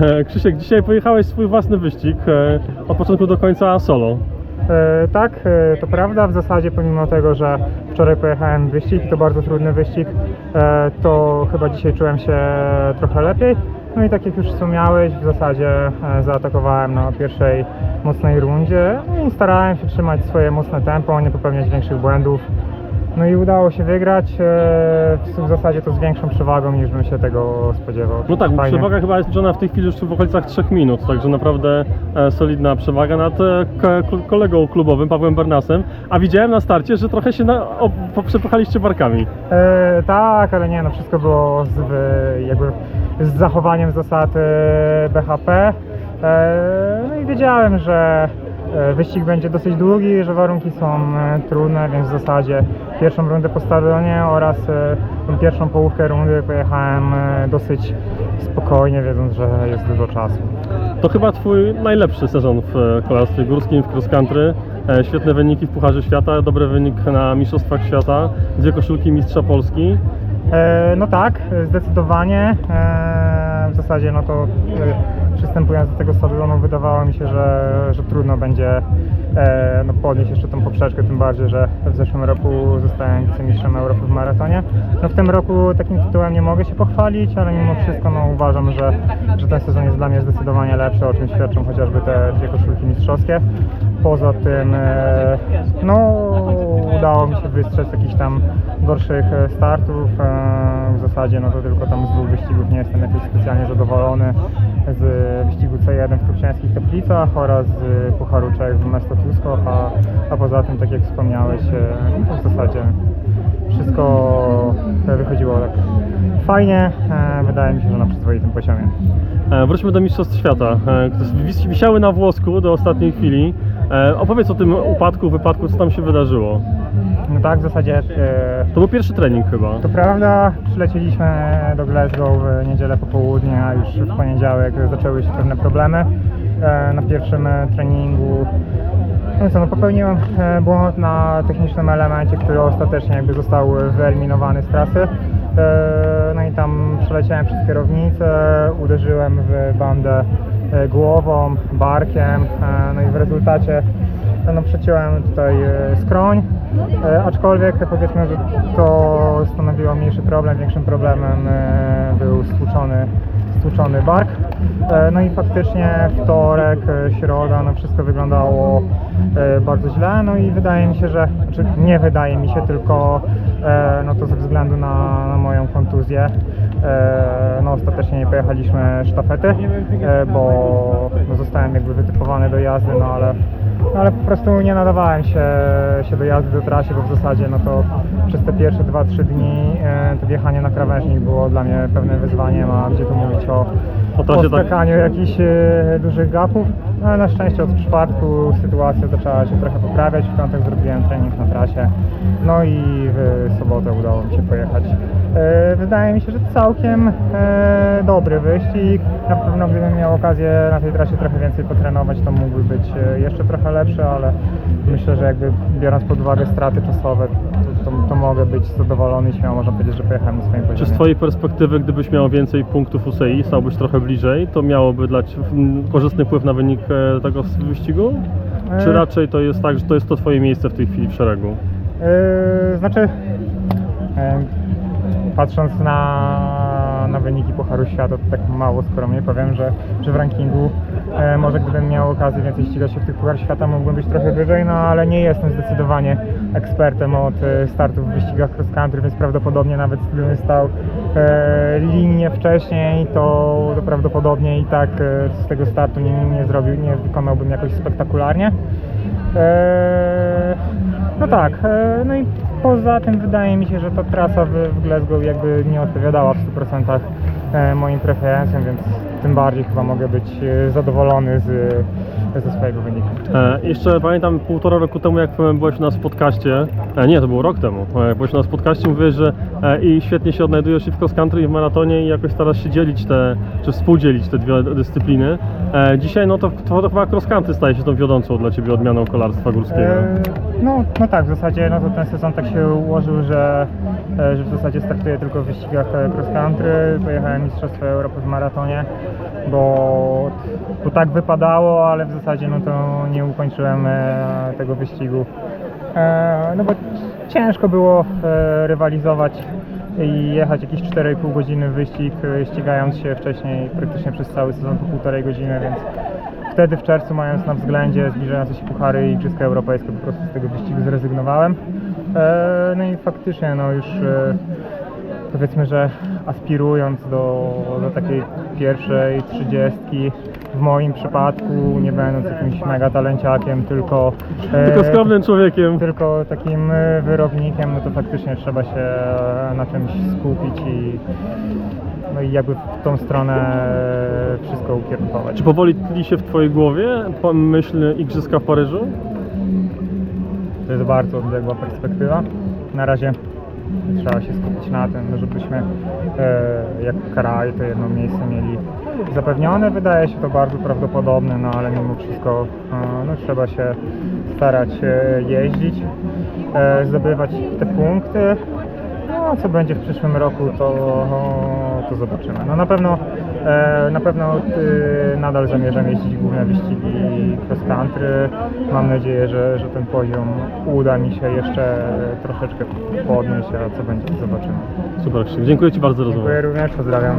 E, Krzysiek, dzisiaj pojechałeś swój własny wyścig e, od początku do końca solo. E, tak, to prawda. W zasadzie pomimo tego, że wczoraj pojechałem wyścig i to bardzo trudny wyścig, to chyba dzisiaj czułem się trochę lepiej. No i tak jak już wspomniałeś, w zasadzie zaatakowałem na pierwszej mocnej rundzie no i starałem się trzymać swoje mocne tempo, nie popełniać większych błędów. No i udało się wygrać. e, W zasadzie to z większą przewagą niż bym się tego spodziewał. No tak, Fajnie. przewaga chyba jest liczona w tej chwili już w okolicach 3 minut, także naprawdę e, solidna przewaga nad e, kolegą klubowym Pawłem Bernasem. A widziałem na starcie, że trochę się na, o, przepychaliście barkami. E, tak, ale nie, no wszystko było z, jakby z zachowaniem zasad BHP. E, no i wiedziałem, że e, wyścig będzie dosyć długi, że warunki są e, trudne, więc w zasadzie pierwszą rundę po stadionie oraz tą pierwszą połówkę rundy pojechałem dosyć spokojnie, wiedząc, że jest dużo czasu. To chyba twój najlepszy sezon w kolarstwie górskim, w cross country. Świetne wyniki w Pucharze Świata, dobry wynik na Mistrzostwach Świata, dwie koszulki Mistrza Polski. E, no tak, zdecydowanie. E, w zasadzie no to e, przystępując do tego stadionu wydawało mi się, że, że trudno będzie no, podnieść jeszcze tą poprzeczkę, tym bardziej, że w zeszłym roku zostałem wicemistrzem Europy w maratonie. No w tym roku takim tytułem nie mogę się pochwalić, ale mimo wszystko no, uważam, że, że ten sezon jest dla mnie zdecydowanie lepszy, o czym świadczą chociażby te dwie koszulki mistrzowskie. Poza tym no udało mi się wystrzec jakichś tam gorszych e, startów. E, W zasadzie no to tylko tam z dwóch wyścigów nie jestem jakoś specjalnie zadowolony z wyścigu C1 w Krupiańskich Teplicach oraz z Pucharu Czech w Mesto Tuskow, a, a poza tym, tak jak wspomniałeś, e, no w zasadzie wszystko wychodziło tak fajnie. Wydaje mi się, że na przyzwoitym poziomie. Wróćmy do Mistrzostw Świata, wisiały na włosku do ostatniej chwili. Opowiedz o tym upadku, wypadku, co tam się wydarzyło. Tak, w zasadzie e, To był pierwszy trening chyba. To prawda, przylecieliśmy do Glasgow w niedzielę po południu, a już w poniedziałek zaczęły się pewne problemy e, na pierwszym e, treningu. No co, no popełniłem błąd na technicznym elemencie, który ostatecznie jakby został wyeliminowany z trasy. No i tam przeleciałem przez kierownicę, uderzyłem w bandę głową, barkiem, no i w rezultacie no, przeciąłem tutaj skroń, aczkolwiek powiedzmy, że to stanowiło mniejszy problem, większym problemem e, był stłuczony, stłuczony bark. E, No i faktycznie wtorek, e, środa, no wszystko wyglądało e, bardzo źle, no i wydaje mi się, że, znaczy nie wydaje mi się, tylko e, no to ze względu na, na moją kontuzję, e, no ostatecznie nie pojechaliśmy sztafety, e, bo zostałem jakby wytypowany do jazdy, no ale no ale po prostu nie nadawałem się, się do jazdy do trasie, bo w zasadzie no to przez te pierwsze 2-3 dni e, to wjechanie na krawężnik było dla mnie pewnym wyzwaniem, a gdzie tu mówić o, O tak- jakichś e, dużych gapów. No, ale na szczęście od czwartku sytuacja zaczęła się trochę poprawiać, w piątek zrobiłem trening na trasie, no i w sobotę udało mi się pojechać. E, Wydaje mi się, że całkiem e, dobry wyścig. Na pewno gdybym miał okazję na tej trasie trochę więcej potrenować, to mógłby być e, jeszcze trochę lepszy, ale myślę, że jakby biorąc pod uwagę straty czasowe, mogę być zadowolony i śmiało można powiedzieć, że pojechałem na swoim. Czy z Twojej perspektywy, gdybyś miał więcej punktów UCI, stałbyś trochę bliżej, to miałoby dać mm, korzystny wpływ na wynik e, tego s- wyścigu? Czy E. raczej to jest tak, że to jest to Twoje miejsce w tej chwili w szeregu? Yy, znaczy, yy, patrząc na, na wyniki Pucharu Świata, to tak mało skromnie powiem, że, że w rankingu yy, może gdybym miał okazję więcej ścigać się w tych Puchar Świata, mógłbym być trochę wyżej, no ale nie jestem zdecydowanie ekspertem od yy, startów w wyścigach cross country, więc prawdopodobnie nawet gdybym stał yy, linię wcześniej, to, to prawdopodobnie i tak yy, z tego startu nie, nie zrobił, nie wykonałbym jakoś spektakularnie. Eee, no tak, eee, no i poza tym wydaje mi się, że ta trasa w, w Glasgow jakby nie odpowiadała w 100% e, moim preferencjom, więc tym bardziej chyba mogę być e, zadowolony z, ze swojego wyniku. E, jeszcze pamiętam półtora roku temu, jak byłeś w podcaście, e, nie, to było rok temu, e, byłeś w podcaście, mówiłeś, że e, i świetnie się odnajdujesz i w cross country i w maratonie i jakoś starasz się dzielić te, czy współdzielić te dwie dyscypliny. E, dzisiaj no to, to chyba cross country staje się tą wiodącą dla Ciebie odmianą kolarstwa górskiego. Eee, no, no tak, w zasadzie no to ten sezon tak się ułożył, że, e, że w zasadzie startuję tylko w wyścigach e, cross country. Pojechałem Mistrzostwo Europy w maratonie. bo, bo tak wypadało, ale w zasadzie no to nie ukończyłem e, tego wyścigu. E, no bo ciężko było e, rywalizować i jechać jakieś 4,5 godziny wyścig, ścigając się wcześniej praktycznie przez cały sezon po półtorej godziny, więc wtedy w czerwcu mając na względzie zbliżające się puchary i Igrzyska Europejskie po prostu z tego wyścigu zrezygnowałem. No i faktycznie no już powiedzmy, że aspirując do, do takiej pierwszej trzydziestki, w moim przypadku, nie będąc jakimś mega talenciakiem, tylko, e, Tylko skromnym człowiekiem. tylko takim e, wyrobnikiem, no to faktycznie trzeba się na czymś skupić i, no i jakby w tą stronę e, wszystko ukierunkować. Czy powoli tli się w Twojej głowie myśl Igrzyska w Paryżu? To jest bardzo odległa perspektywa. Na razie trzeba się skupić na tym, żebyśmy e, jak kraj to jedno miejsce mieli zapewnione. Wydaje się to bardzo prawdopodobne, no ale mimo wszystko e, no, trzeba się starać e, jeździć, zdobywać te punkty. No, co będzie w przyszłym roku, to, to zobaczymy. No na pewno, na pewno e, nadal zamierzam jeździć główne wyścigi cross country. Mam nadzieję, że, że ten poziom uda mi się jeszcze troszeczkę podnieść, a co będzie, zobaczymy. Super, Krzysiek. dziękuję Ci bardzo za rozmowę. Dziękuję również, pozdrawiam.